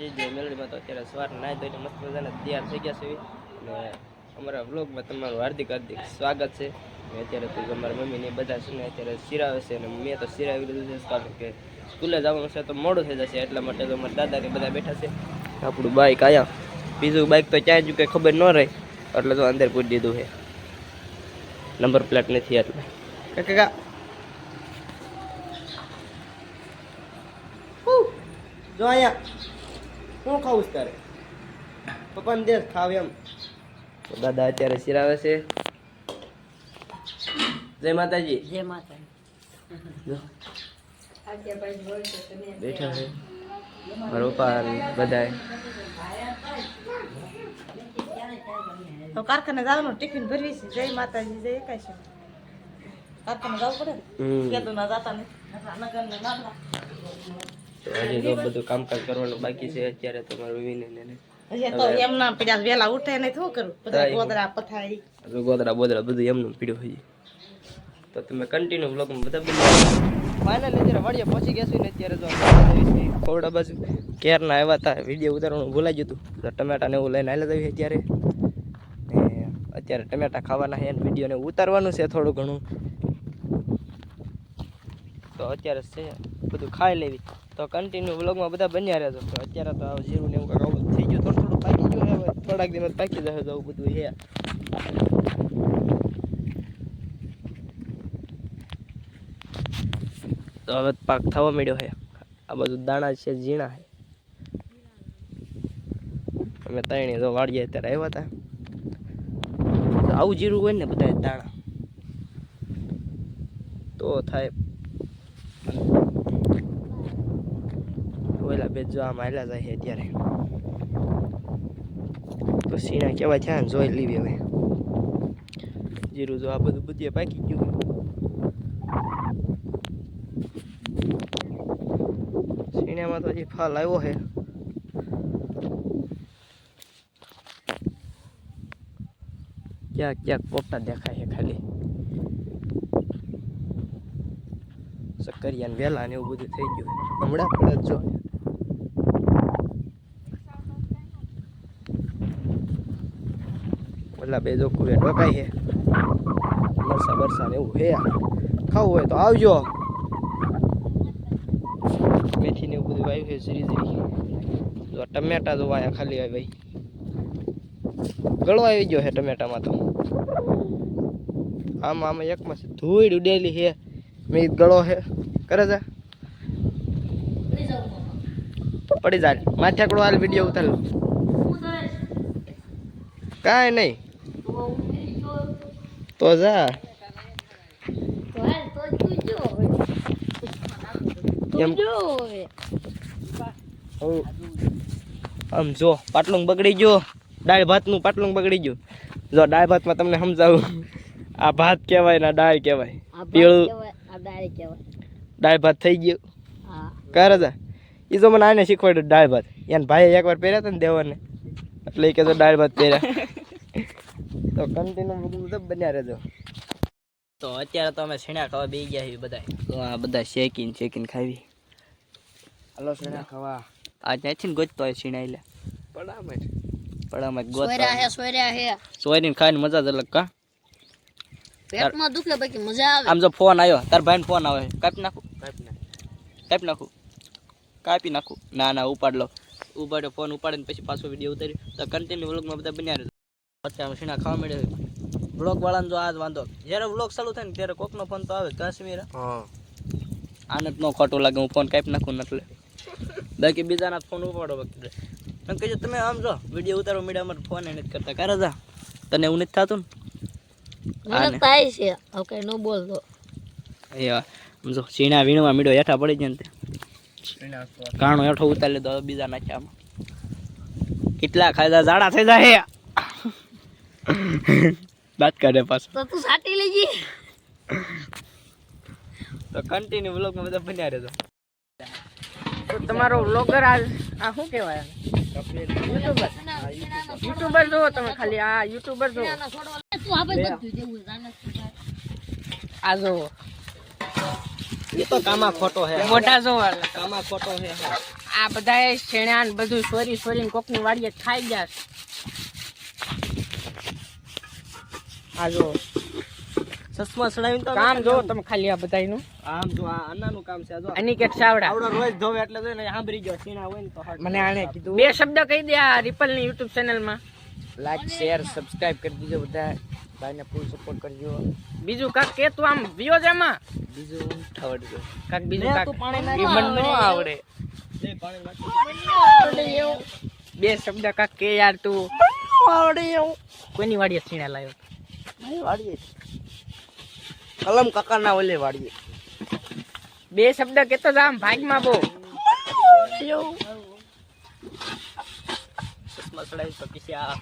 જે જે, મેલડીમાં તો અત્યારે સવાર નાહી ધોઈને મસ્ત મજાના તૈયાર થઈ ગયા છે. અને અમારા વ્લોગમાં તમારું હાર્દિક હાર્દિક સ્વાગત છે. અને અત્યારે તો અમારા મમ્મીને બધા છે ને અત્યારે સિરાવે છે અને મેં તો સિરાવી લીધું છે. કારણ કે સ્કૂલે જવાનું છે તો મોડું થઈ જશે, એટલા માટે તો અમારા દાદા ને બધા બેઠા છે. આપણું બાઇક આયા. બીજું બાઇક તો ક્યાં જ કંઈ ખબર ન રહી, એટલે તો અંદર પૂરી દીધું છે. નંબર પ્લેટ નથી એટલે. કાકા જો અહીંયા શું ખાઉં છું તારે પપ્પાને દે ખાવ એમ. તો દાદા અત્યારે શિરાવે છે. જય માતાજી. જય માતાજી. બેઠા છે. મારા બધાય. તો કારખાને જવાનું ટિફિન ભરવી છે. જય માતાજી જય એકાશી. કારખાને જવું પડે ને? કેતું ના જાતા નહીં. નગર ને નાના તો હજી તો બધું કામકાજ કરવાનું બાકી છે અત્યારે તો મારું વિને ને હજી તો એમના પેલા વેલા ઉઠે ને શું કરું? બધા ગોદરા પથારી. ગોદરા બોદરા બધું એમનું પીડ્યું હોય તો તમે કન્ટિન્યુ બ્લોગમાં બધા ફાઇનલી અત્યારે વાડીએ પહોંચી ગયા છું ને અત્યારે તો ખોરડા બાજુ. કેરના આવ્યા હતા વીડિયો ઉતારવાનું ભૂલાઈ ગયું હતું તો ટમેટા ને એવું લઈને આવેલા જઈએ અત્યારે. ને અત્યારે ટમેટા ખાવાના છે વીડિયો ને ઉતારવાનું છે થોડું ઘણું. તો અત્યારે છે, બધું ખાઈ લેવી. તો કન્ટિન્યુ બ્લોગમાં બધા બન્યા રહેજો. તો અત્યારે તો આ જીરું ને એવું કાંક આવું થઈ ગયું. થોડું થોડું પાકી ગયું હવે. થોડાક દિવસ પાકી જશે તો બધું હે તો હવે પાક થવા મળ્યો છે. આ બધું દાણા છે, ઝીણા છે. અમે ત્રણે જો વાળીએ અત્યારે આવ્યા હતા. આવું જીરું હોય ને બધા દાણા. તો થાય. ઓલા બે જો આમ હાલ્યા જાય અત્યારે. તો સીણા કેવા થયા ને જોઈ લીધી હવે. જીરું જો આ બધું બધું પાકી ગયું સીણામાં તો હજી ફાલ આવ્યો છે. ક્યાંક ક્યાંક પોપટા દેખાય છે ખાલી. સક્કરિયા અને વહેલા ને એવું બધું થઈ ગયું હમણાં પણ જ ઓલા બે જો કુવે ડોકાય છે. મરસા બરસા ને એવું હે ખાવું હોય તો આવજો. મેથી ને એવું બધું વાવ્યું છે ઝીરી ઝીરી. જો ટમેટા જો વાયા ખાલી આવી ભાઈ ગળો આવી ગયો છે ટમેટામાં તો. આમાં આમાં એકમાં ધૂળ ઉડેલી છે. મેં ગળો છે. કરે છે? પડી જાય. માથે આકડો હાલ વીડિયો ઉતાર કાંઈ નહીં. તો જા. આમ જો પાટલું બગડી ગયો. દાળ ભાતનું પાટલું બગડી ગયું. જો દાળ ભાતમાં તમને સમજાવું. આ ભાત કહેવાય ના દાળ કહેવાય. પીળું દાળ ભાત થઈ ગયું. કરે છે એ તો મને આને શીખવાડ્યું દાળ ભાત. એને ભાઈ એકવાર પહેર્યા હતા ને દેવાને. એટલે એ કહેતો દાળ ભાત પહેર્યા. તો કન્ટિન્યુ બધું બધું બન્યા રહેજો. તો અત્યારે તો અમે છીણા ખાવા બે ગયા છીએ બધા તો આ બધા શેકીને શેકીને ખાવી. હાલો છીણા ખાવા. આ ત્યાંથી ને ગોતતો હોય છીણા એટલે. પડામાં પડામાં ગોતતો સોયરા હે. સોયરીને ખાઈને મજા જ અલગ કા. પેટમાં દુખે બાકી મજા આવે. આમ જો ફોન આવ્યો તાર ભાઈને ફોન આવે કાપી નાખું? કાપી નાખું. કાપી નાખું? ના ના ઉપાડ લો. ઉપાડ્યો ફોન ઉપાડીને પછી પાછો વીડિયો ઉતાર્યો તો કન્ટિન્યુ વ્લોગમાં બધા બન્યા રહેજો. અત્યારે શીણા ખાવા મળ્યો વ્લોગ વાળાને જો આ જ વાંધો. જ્યારે વ્લોગ ચાલુ થાય ને ત્યારે કોકનો ફોન તો આવે કાશ્મીર. આને જ ન ખોટું લાગે હું ફોન કાપી નાખું એટલે બાકી બીજાના ફોન ઉપાડો વખતે તમે કહેજો તમે આમ જો વીડિયો ઉતારો મીડિયામાં ફોન એ નથી કરતા. કરે જા તને એવું નથી થતું ને? મને થાય છે. હવે કઈ ન બોલતો. એવા આમ જો સીણા વીણવા મીડો હેઠા પડી જાય ને તે. કાણો હેઠો ઉતારી લીધો બીજા નાખ્યા આમાં. કેટલા ખાધા ઝાડા થઈ જાય. દાંત કાઢે પાછો. તો તું સાટી લેજી. તો કન્ટિન્યુ વ્લોગમાં બધા બન્યા રહેજો. તો તમારો વ્લોગર આ આ શું કહેવાય? યુટ્યુબર યુટ્યુબર જુઓ તમે ખાલી આ યુટ્યુબર જુઓ. આ જુઓ એ તો કામા ખોટો હે. મોઢા જુઓ કામા ખોટો હે. આ બધા શેણા ને બધું સોરી સોરીને કોકની વાડીએ ખાઈ ગયા છે. આ જો ચશ્મા ચડાવીને તો કામ જો તમે ખાલી આ બધાયનું. આમ જો આ અનાનું કામ છે આ જો. અની કે ચાવડા. આવડો રોજ ધોવે એટલે જોઈને સાંભળી ગયો સીણા હોય ને તો મને આને કીધું. બે શબ્દ કહી દે આ રિપલની યુટ્યુબ ચેનલમાં લાઈક શેર સબસ્ક્રાઇબ કરી દીજો બધા. ભાઈને ફૂલ સપોર્ટ કરજો. બીજું કાક કે તું આમ વિયો છે એમાં? બીજું ઠાવડજો કાક બીજું કાક પાણી મન મને ન આવડે. બે શબ્દ કાક કે યાર તું. આવડે એવું. કોઈની વાડીએ છીણા લાવ્યો વાડીએ કલમ કાકા ના ઓલે વાડીએ. બે શબ્દ કેતો જ આમ ભાગમાં બો ચડાવી તો આ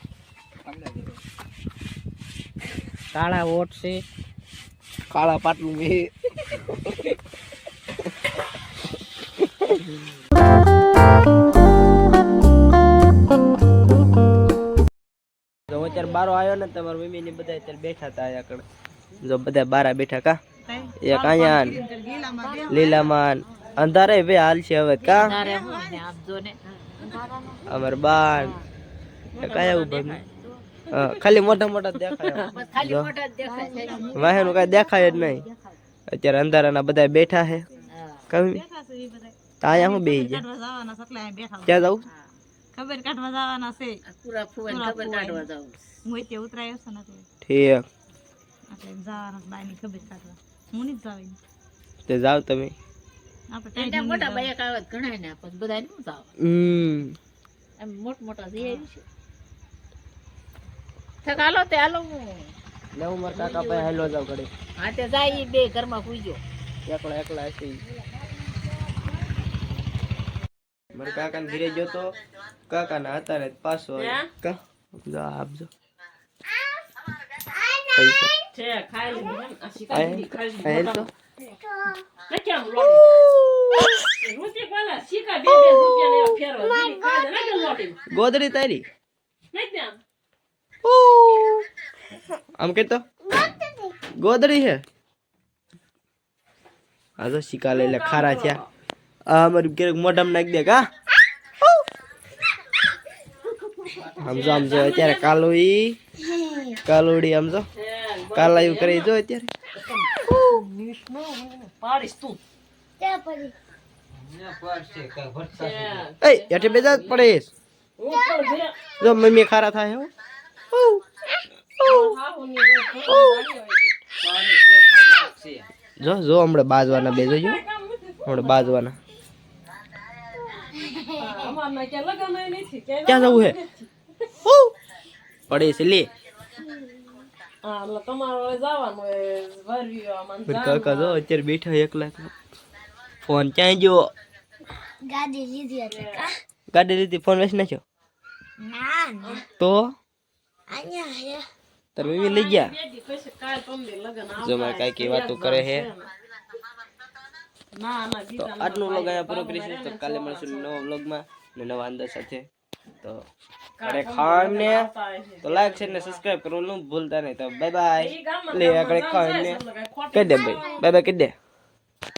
કાળા ઓટ છે. કાળા પાટલું મે જો અત્યારે બારો આવ્યો ને તમારા મમ્મી ને બધા અત્યારે બેઠા હતા અહીંયા આગળ. જો બધા બારા બેઠા કા? એક અહીંયા લીલામાન. અંધારે બે હાલ છે હવે કા? અમાર બાન કયા ઊભા ખાલી મોટા મોટા દેખાય જો. વાહેનું કઈ દેખાય જ નહીં. અત્યારે અંધારાના બધા બેઠા છે. કમી તો હું બેહી જાય ક્યાં જાઉં? ખબર કાઢવા જવાના છે. પૂરા ફુવાને ખબર કાઢવા જાવ હું તે ઉતરાયો છે ને ઠીક. આપણે જવાના છે બાયની ખબર કાઢવા. હું નહીં જાવી તે જાવ તમે. આપણે મોટા બાયક આવે ઘણા ને પણ બધા નું જાવ હમ. એમ મોટ મોટા જઈ આવી છે. થક હાલો તે હાલો હું. લઉં મારા કાકા પાસે હેલો જાવ ઘડી હા તે જાય ઈ બે ઘરમાં પૂજો. એકલા એકલા હશે. મારા કાકાને ઘરે ગયો તો કાકાના હતા ને પાછો કા? જો આપજો છે ખાઈ લીધું આ આ ખાઈ લીધું. આ હેલ તો. કેમ લોટી? રૂપિયા બે બે રૂપિયા લેવા ફેરવા. બીજી ખાઈ લોટી. ગોદડી તારી. આમ. આમ કે તો? ગોદડી છે આ તો શિકા લઈ લે ખારા છે આ અમારું ક્યારેક મોઢામાં નાખી દે કા? સમજો સમજો અત્યારે કાલુઈ. કાલુડી સમજો કાલાયું કરી જો અત્યારે. પાડીશ તું. એ હેઠે બેજા જ પડીશ. હું તો જે જો મમ્મી ખારા થાય હો. જો જો હમણાં બાજવાના બે જોજો. હમણાં બાજવાના. ક્યાં ક્યાં જવું હે? પડે છે લે. કાકા જો અત્યારે બેઠા એકલા ફોન ક્યાંય જો ગાડી લીધી હતી ગાડી લીધી ફોન વેચી નાખ્યો? તો? તાર મમ્મી લઈ ગયા? જો મારે કઈ વાતો કરે હે ના. ના તો આજનો વ્લોગ અહીંયા પૂરો કરીશું તો કાલે મળશું નવા વ્લોગમાં ને નવા અંદર સાથે. તો અરે ખાન ને તો લાઈક છે ને સબસ્ક્રાઇબ કરવાનું ભૂલતા નહીં. તો બાય બાય લે આગળ ખાન ને. કહી દે ભાઈ. બાય બાય કહી દે.